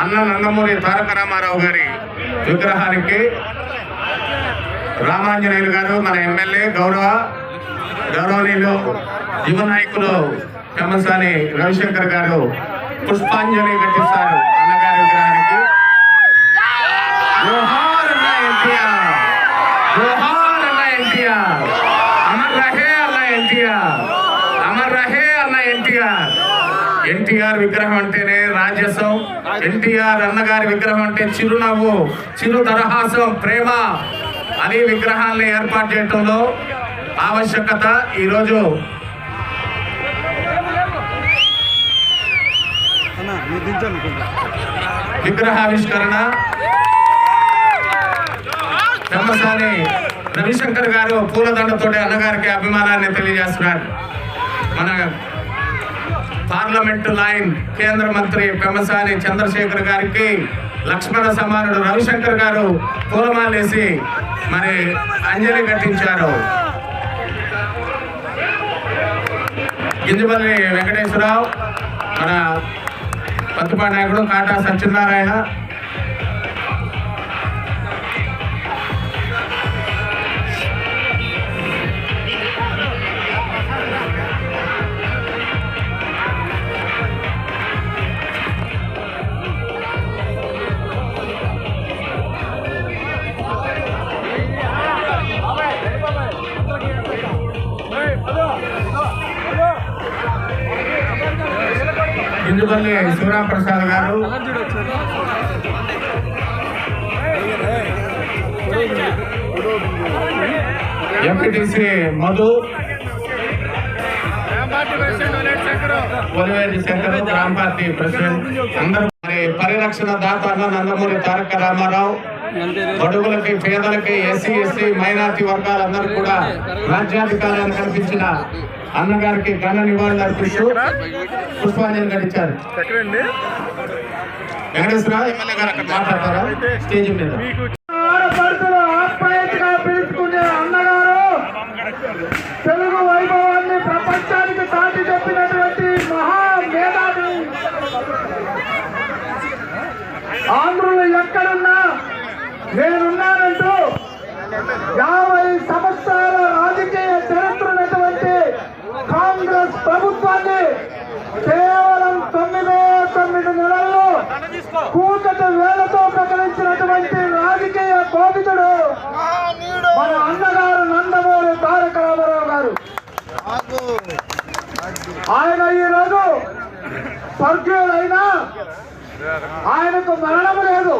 అన్న నందమూరి తారక రామారావు గారి విగ్రహానికి రామాంజనేయులు గారు మన ఎమ్మెల్యే గౌరవ గౌరవనీయులు యువ నాయకులు పెమ్మసాని రవిశంకర్ గారు పుష్పాంజలి ఘటిస్తారు అన్నగారి విగ్రహానికి. అన్న ఎన్టీఆర్. అన్న ఎన్టీఆర్. అమర్ రహే అన్న ఎన్టీఆర్. అమర్ రహే అన్న ఎన్టీఆర్. ఎన్టీఆర్ విగ్రహం అంటేనే రాజసం. ఎన్టీఆర్ అన్నగారి విగ్రహం అంటే చిరునవ్వు చిరు తరహాసం ప్రేమ అని విగ్రహాన్ని ఏర్పాటు చేయటంలో ఆవశ్యకత ఈరోజు విగ్రహావిష్కరణ. బ్రహ్మసాని రవిశంకర్ గారు పూలదండతోటి అన్నగారికి అభిమానాన్ని తెలియజేస్తున్నారు. మన పార్లమెంటు లైన్ కేంద్ర మంత్రి పెమ్మసాని చంద్రశేఖర్ గారికి లక్ష్మణ సమానుడు రవిశంకర్ గారు పూలమాలేసి మరి అంజలి ఘటించారు గింజపల్లి వెంకటేశ్వరరావు మన పత్తిపాటి నాయకుడు కాటా సత్యనారాయణ. గింజపల్లి శివరామప్రసాద్ గారు. ఎంపీటీసీ మధు. కొలివేటి శంకర్ గ్రామ పార్టీ ప్రెసిడెంట్. అందరూ మరి పరిరక్షణ దాత నందమూరి తారక రామారావు. బడుగులకి పేదలకి ఎస్సీ ఎస్సీ మైనార్టీ వర్గాలందరూ కూడా రాజ్యాధికారాన్ని కల్పించిన అన్నగారికి ఘన నివాళులు అర్పిస్తూ పుష్పాంజలి ఘటించారు. వెంకటేశ్వరరావు ఎమ్మెల్యే గారు అక్కడ మాట్లాడతారా స్టేజ్ మీద తెలుగు వైభవాన్ని ప్రపంచానికి చెప్పినటువంటి మహా మేధావి. ఆంధ్రులు ఎక్కడున్న నేనున్నానంటూ యాభై సంవత్సరాల రాజకీయ చరిత్ర ఉన్నటువంటి కాంగ్రెస్ ప్రభుత్వాన్ని కేవలం తొమ్మిదే తొమ్మిది నెలల్లో కూకటి వేలతో ప్రకటించినటువంటి రాజకీయ కోపితుడు మన అన్నగారు నందమూరి తారక రామారావు గారు. ఆయన ఈరోజు స్వర్గీయులైనా ఆయనకు మరణం లేదు.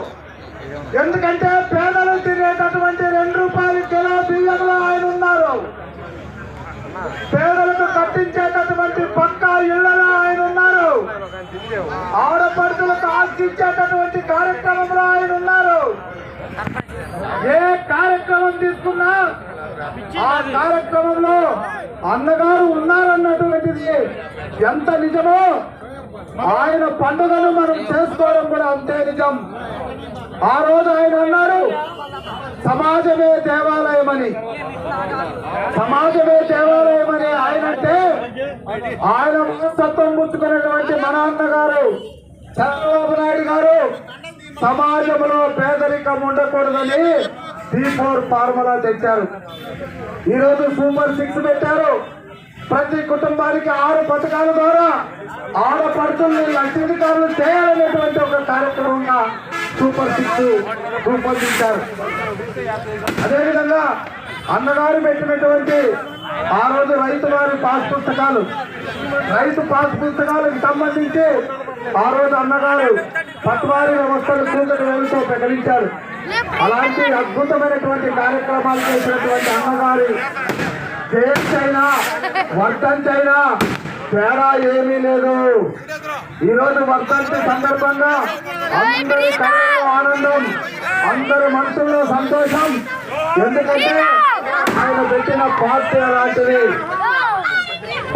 ఎందుకంటే పేదలు తినేటటువంటి రెండు రూపాయల కిలో బియ్యంలో ఆయన ఉన్నారు. పేదలకు కట్టించేటటువంటి పక్కా ఇళ్ళలో ఆయన ఉన్నారు. ఆడపడుతులకు ఆశించేటటువంటి కార్యక్రమంలో ఆయన ఉన్నారు. ఏ కార్యక్రమం తీసుకున్నా ఆ కార్యక్రమంలో అన్నగారు ఉన్నారన్నటువంటిది ఎంత నిజమో ఆయన పండుగను మనం చేసుకోవడం కూడా అంతే నిజం. ఆ రోజు ఆయన అన్నారు సమాజమే దేవాలయం అని సమాజమే దేవాలయమని ఆయన అంటే ఆయన మనస్తత్వం పుచ్చుకున్నటువంటి మన అన్నగారు చంద్రబాబు నాయుడు గారు సమాజంలో పేదరికం ఉండకూడదని డి ఫోర్ ఫార్ములా తెచ్చారు. ఈరోజు సూపర్ సిక్స్ పెట్టారు. ప్రతి కుటుంబానికి ఆరు పథకాల ద్వారా ఆడపడుతుల్ని లక్షాధికారులు చేయాలనేటువంటి ఒక కార్యక్రమంగా సూపర్ సిక్స్ రూపొందించారు అదేవిధంగా అన్నగారు పెట్టినటువంటి ఆ రోజు రైతు వారి పాస్ పుస్తకాలు. రైతు పాస్ పుస్తకాలకు సంబంధించి ఆ రోజు అన్నగారు పట్వారి వ్యవస్థలు కూకటి వేలుతో ప్రకటించారు. అలాంటి అద్భుతమైనటువంటి కార్యక్రమాలు చేసినటువంటి అన్నగారి జయంతైనా వర్ధంతైనా తేడా ఏమీ లేదు. ఈ రోజు వర్ధంతి సందర్భంగా అందరి కళ్ళలో ఆనందం అందరి మనసుల్లో సంతోషం. ఎందుకంటే ఆయన పెట్టిన పార్టీ అలాంటిది.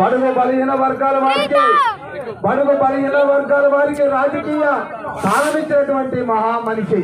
బడుగు బలహీన వర్గాల వారికి బడుగు బలహీన వర్గాల వారికి రాజకీయ స్థానం ఇచ్చినటువంటి మహా మనిషి.